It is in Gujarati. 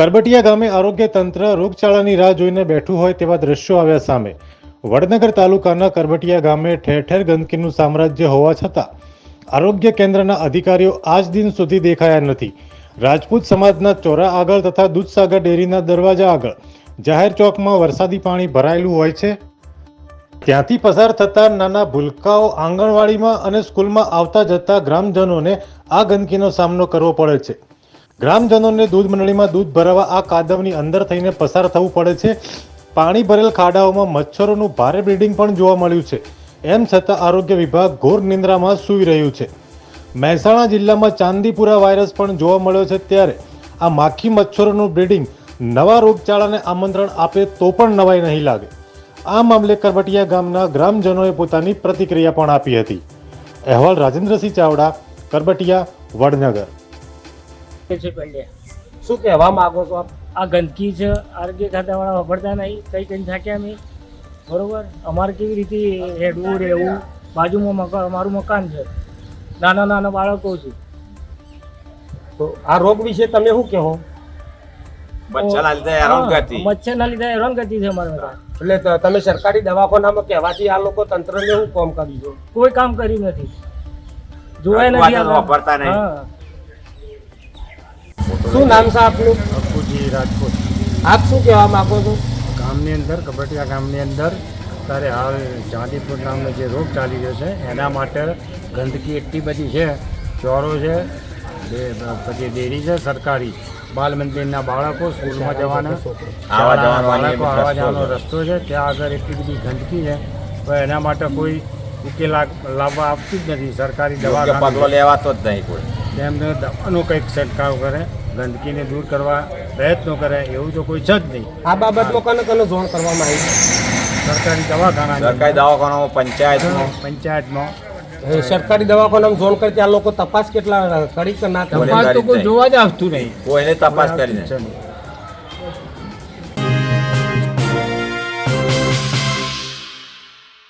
કરબટિયા ગામે આરોગ્ય તંત્ર રોગચાળાની રાહ જોઈને બેઠું હોય તેવા દ્રશ્યો આવ્યા સામે. વડનગર તાલુકાના કરબટિયા ગામે ઠેર ઠેર ગંદકીનું સામ્રાજ્ય હોવા છતાં આરોગ્ય કેન્દ્રના અધિકારીઓ આજ દિન સુધી દેખાયા નથી. રાજપૂત સમાજના ચોરા આગળ તથા દૂધસાગર ડેરીના દરવાજા આગળ જાહેર ચોકમાં વરસાદી પાણી ભરાયેલું હોય છે. ત્યાંથી પસાર થતા નાના ભૂલકાઓ આંગણવાડીમાં અને સ્કૂલમાં આવતા જતા ગ્રામજનોને આ ગંદકીનો સામનો કરવો પડે છે. ગ્રામજનોને દૂધ મંડળીમાં દૂધ ભરાવા આ કાદવની અંદર થઈને પસાર થવું પડે છે. પાણી ભરેલ ખાડાઓમાં મચ્છરોનું ભારે બ્રીડિંગ પણ જોવા મળ્યું છે. એમ છતાં આરોગ્ય વિભાગ ઘોર નિંદ્રામાં સૂઈ રહ્યું છે. મહેસાણા જિલ્લામાં ચાંદીપુરા વાયરસ પણ જોવા મળ્યો છે ત્યારે આ માખી મચ્છરોનું બ્રીડિંગ નવા રોગચાળાને આમંત્રણ આપે તો પણ નવાઈ નહીં લાગે. આ મામલે કરવટિયા ગામના ગ્રામજનોએ પોતાની પ્રતિક્રિયા પણ આપી હતી. અહેવાલ રાજેન્દ્રસિંહ ચાવડા કરબટિયા વડનગર. છે શું કહેવા માંગો છો આપ? આ ગંદકી છે આરોગ્ય ખાતાવાળા વાપરતા નહીં કઈ કઈ થાક્યા નહીં. બરોબર? અમારે કેવી રીતે હેડવું રહેવું? બાજુમાં મકાન અમારું મકાન છે. નાના નાના બાળકો છે. તો આ રોગ વિશે તમે શું કહો? મચ્છરના લીધે હેરાન ગતિ. મચ્છરના લીધે હેરાનગતિ છે અમારે એટલે તમે સરકારી દવાખાનામાં કહેવાથી આ લોકો તંત્રને શું કામ કર્યું કોઈ કામ કર્યું નથી. જોવાય નથી વાપરતા નહીં. શું નામ છે આપનું? બાપુજી રાજકોટ. આપ શું કહેવા માંગો છો? ગામની અંદર કબટિયા ગામની અંદર અત્યારે હાલ ચાંદીપુર નામનો જે રોગ ચાલી રહ્યો છે એના માટે ગંદકી એટલી બધી છે ચોરો છે બે- પછી ડેરી છે સરકારી બાલ મંદિરના બાળકો સ્કૂલમાં જવાના. બાળકો આવવા આવા જવાનો રસ્તો છે ત્યાં આગળ એટલી બધી ગંદકી છે તો એના માટે કોઈ ઉકેલ લાવવા આપતું જ નથી. સરકારી દવા લેવાતો જ નહીં કોઈ. એમને દવાનો કંઈક છંટકાવ કરે. ગંદકીને દૂર કરવા પ્રયત્નો કરે એવું તો કોઈ છે જ નહીં. આ બાબતમાં લોકોને કોને જોણ કરવામાં આવી સરકારી દવાખાના સરકારી દવાખાનામાં પંચાયતમાં. પંચાયતમાં. સરકારી દવાખાનામાં જોણ કરી ત્યાં લોકો તપાસ કેટલા કરી કે ના તપાસ તો કોઈ જોવા જ આવતું નહીં. કોઈને તપાસ કરી નહીં.